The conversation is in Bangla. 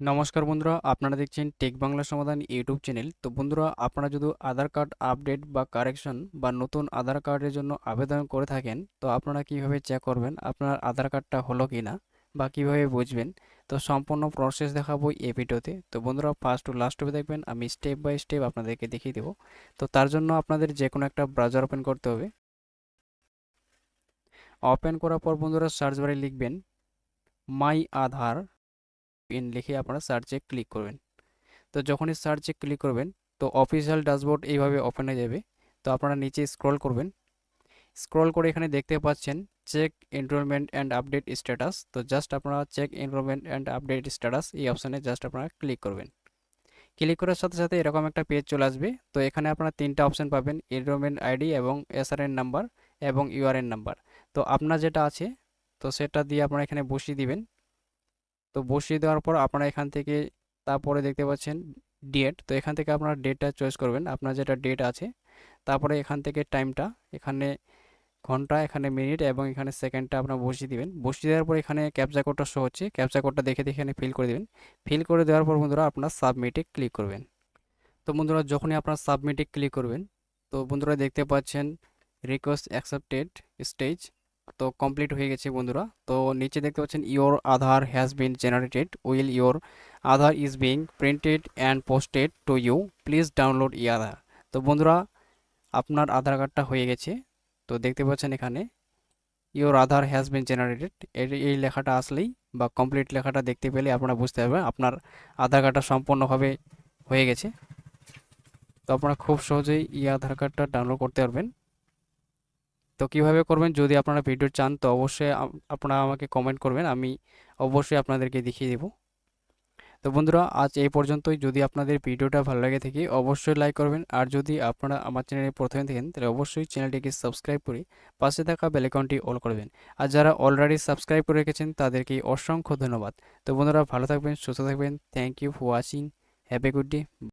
নমস্কার বন্ধুরা, আপনারা দেখছেন টেক বাংলা সমাধান ইউটিউব চ্যানেল। তো বন্ধুরা, আপনারা যদি আধার কার্ড আপডেট বা কারেকশন বা নতুন আধার কার্ডের জন্য আবেদন করে থাকেন, তো আপনারা কীভাবে চেক করবেন? আপনার আধার কার্ডটা হলো কি না বা কীভাবে বুঝবেন? তো সম্পূর্ণ প্রসেস দেখাবো এই ভিডিওতে। তো বন্ধুরা ফার্স্ট টু লাস্ট অবধি দেখবেন, আমি স্টেপ বাই স্টেপ আপনাদেরকে দেখিয়ে দেবো। তো তার জন্য আপনাদের যে কোনো একটা ব্রাউজার ওপেন করতে হবে। ওপেন করার পর বন্ধুরা সার্চ বারে লিখবেন মাই আধার ইন লিখে আপনারা সার্চে ক্লিক করবেন। তো যখনই সার্চে ক্লিক করবেন, তো অফিসিয়াল ড্যাশবোর্ড এইভাবে ওপেন হয়ে যাবে। তো আপনারা নিচে স্ক্রল করবেন। স্ক্রল করে এখানে দেখতে পাচ্ছেন check enrolment and update status তো জাস্ট আপনারা check enrolment and update status এই অপশানে জাস্ট আপনারা ক্লিক করবেন। ক্লিক করার সাথে সাথে এরকম একটা পেজ চলে আসবে। তো এখানে আপনারা তিনটা অপশান পাবেন এনরোলমেন্ট আইডি এবং এসআরএন নাম্বার এবং ইউআরএন নাম্বার তো আপনার যেটা আছে, তো সেটা দিয়ে আপনারা এখানে বসিয়ে দিবেন। তো বসিয়ে দেওয়ার পর আপনারা এখান থেকে তারপরে দেখতে পাচ্ছেন ডেট তো এখান থেকে আপনারা ডেটটা চয়েস করবেন। আপনার যেটা ডেট আছে, তারপরে এখান থেকে টাইমটা এখানে ঘণ্টা, এখানে মিনিট এবং এখানে সেকেন্ডটা আপনার বসিয়ে দিবেন। বসিয়ে দেওয়ার পর এখানে ক্যাপচা কোডটা শো হচ্ছে। ক্যাপচা কোডটা দেখে দেখে এখানে ফিল করে দেবেন। ফিল করে দেওয়ার পর বন্ধুরা আপনার সাবমিটে ক্লিক করবেন। তো বন্ধুরা যখনই আপনার সাবমিটে ক্লিক করবেন, তো বন্ধুরা দেখতে পাচ্ছেন রিকোয়েস্ট অ্যাকসেপ্টেড স্টেজ তো কমপ্লিট হয়ে গেছে বন্ধুরা। তো নিচে দেখতে পাচ্ছেন your Aadhaar has been generated will your Aadhaar is being printed and posted to you please download e Aadhaar তো বন্ধুরা, আপনার আধার কার্ডটা হয়ে গেছে। তো দেখতে পাচ্ছেন এখানে your Aadhaar has been generated এই লেখাটা আসলেই বা কমপ্লিট লেখাটা দেখতে পেলে আপনারা বুঝতে পারবেন, আপনার আধার কার্ডটা সম্পূর্ণভাবে হয়ে গেছে। তো আপনারা খুব সহজেই ই আধার কার্ডটা ডাউনলোড করতে পারবেন। তো কীভাবে করবেন? যদি আপনারা ভিডিও চান, তো অবশ্যই আপনারা আমাকে কমেন্ট করবেন, আমি অবশ্যই আপনাদেরকে দেখিয়ে দেব। তো বন্ধুরা, আজ এই পর্যন্তই। যদি আপনাদের ভিডিওটা ভালো লাগে থাকে, অবশ্যই লাইক করবেন। আর যদি আপনারা আমার চ্যানেলে প্রথমে থাকেন তাহলে অবশ্যই চ্যানেলটিকে সাবস্ক্রাইব করে পাশে থাকা বেলাইকনটি অল করবেন আর যারা অলরেডি সাবস্ক্রাইব করে রেখেছেন, তাদেরকে অসংখ্য ধন্যবাদ। তো বন্ধুরা, ভালো থাকবেন, সুস্থ থাকবেন। Thank you for watching have a good day